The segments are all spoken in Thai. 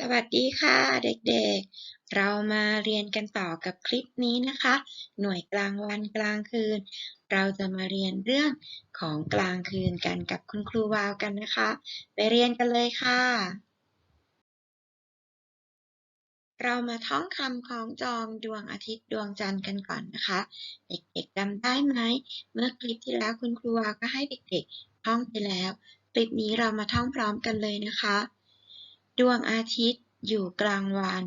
สวัสดีค่ะเด็กๆ เรามาเรียนกันต่อกับคลิปนี้นะคะ หน่วยกลางวันกลางคืน เราจะมาเรียนเรื่องของกลางคืนกันกับคุณครูวาวกันนะคะ ไปเรียนกันเลยค่ะ เรามาท่องคำคล้องจองดวงอาทิตย์ดวงจันทร์กันก่อนนะคะ เด็กๆจำได้ไหม เมื่อคลิปที่แล้วคุณครูวาวก็ให้เด็กๆท่องไปแล้ว คลิปนี้เรามาท่องพร้อมกันเลยนะคะ ดวงอาทิตย์อยู่กลางวัน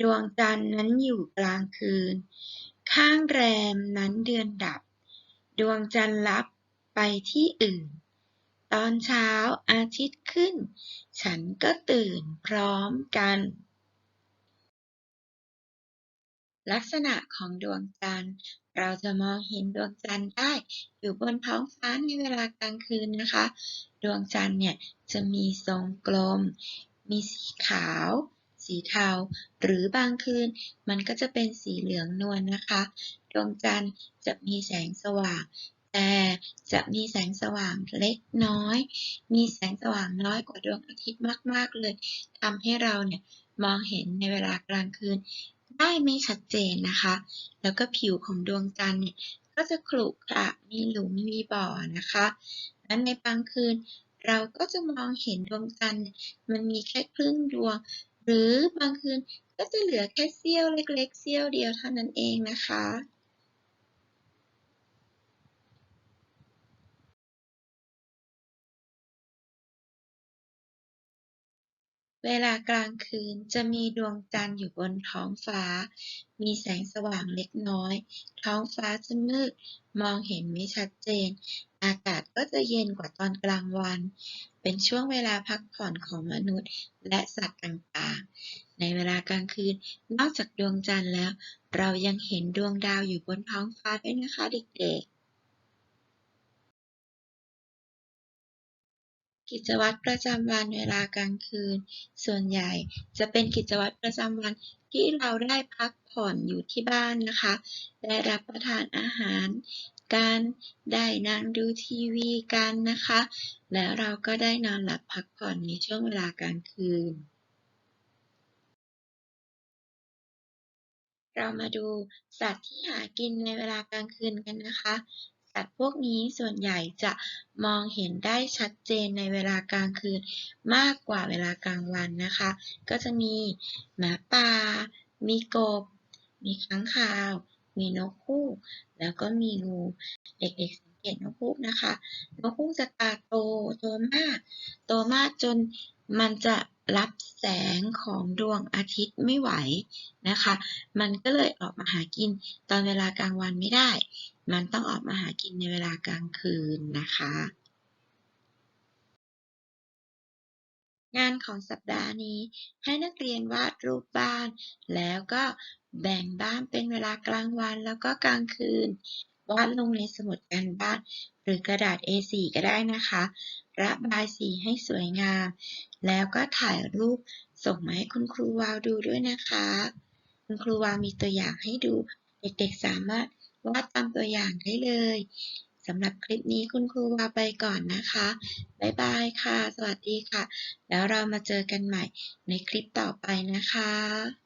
ดวงจันทร์นั้นอยู่กลางคืน ข้างแรมนั้นเดือนดับ ดวงจันทร์ลับไปที่อื่น ตอนเช้าอาทิตย์ขึ้น ฉันก็ตื่นพร้อมกัน ลักษณะของดวงจันทร์ เราจะมองเห็นดวงจันทร์ได้อยู่บนท้องฟ้าในเวลากลางคืนนะคะ ดวงจันทร์เนี่ยจะมีทรงกลม มีสีขาว สีเทา หรือบางคืนมันก็จะเป็นสีเหลืองนวลนนะคะ ดวงจันทร์จะมีแสงสว่าง แต่จะมีแสงสว่างเล็กน้อย มีแสงสว่างน้อยกว่าดวงอาทิตย์มาก ๆ เลยทำให้เราเนี่ยมองเห็นในเวลากลางคืน ได้ไม่ชัดเจนนะคะ แล้วก็ผิวของดวงจันทร์เนี่ยก็จะขรุขระมีหลุมมีบ่อนะคะและในบางคืน เราก็จะมองเห็นดวงจันทร์มันมีแค่ครึ่งดวง หรือบางคืนก็จะเหลือแค่เสี้ยวเล็กๆเสี้ยวเดียวเท่านั้นเองนะคะ เวลากลางคืนจะมีดวงจันทร์อยู่บนท้องฟ้า มีแสงสว่างเล็กน้อย ท้องฟ้าจะมืด มองเห็นไม่ชัดเจน อากาศก็จะเย็นกว่าตอนกลางวัน เป็นช่วงเวลาพักผ่อนของมนุษย์ และสัตว์ต่างๆ ในเวลากลางคืน นอกจากดวงจันทร์แล้ว เรายังเห็นดวงดาวอยู่บนท้องฟ้าด้วยนะคะเด็กๆ กิจวัตรประจำวันเวลากลางคืน ส่วนใหญ่จะเป็นกิจวัตรประจำวันที่เราได้พักผ่อนอยู่ที่บ้านนะคะ ได้รับประทานอาหารกันได้นั่งดูทีวีกันนะคะ แล้วเราก็ได้นอนหลับพักผ่อนในช่วงเวลากลางคืน เรามาดูสัตว์ที่หากินในเวลากลางคืนกันนะคะ สัตว์พวกนี้ส่วนใหญ่จะมองเห็นได้ชัดเจนในเวลากลางคืนมากกว่าเวลากลางวันนะคะ ก็จะมีหมาป่า มีกบ มีค้างคาว มีนกฮูกแล้วก็มีงู เด็กๆสังเกตนกฮูกนะคะ นกฮูกจะตาโตโตมาก โตมากจนมันจะ รับแสงของดวงอาทิตย์ไม่ไหวนะคะ มันก็เลยออกมาหากินตอนเวลากลางวันไม่ได้ มันต้องออกมาหากินในเวลากลางคืนนะคะ งานของสัปดาห์นี้ให้นักเรียนวาดรูปบ้าน แล้วก็แบ่งบ้านเป็นเวลากลางวันแล้วก็กลางคืน วาดลงในสมุดการบ้าน หรือกระดาษ A4 ก็ได้นะคะ ระบายสีให้สวยงาม แล้วก็ถ่ายรูปส่งมาให้คุณครูวาวดูด้วยนะคะ คุณครูวาวมีตัวอย่างให้ดู เด็กๆสามารถวาดตามตัวอย่างได้เลยสำหรับคลิปนี้คุณครูวาไปก่อนนะคะ บ๊ายบายค่ะ สวัสดีค่ะ แล้วเรามาเจอกันใหม่ในคลิปต่อไปนะคะ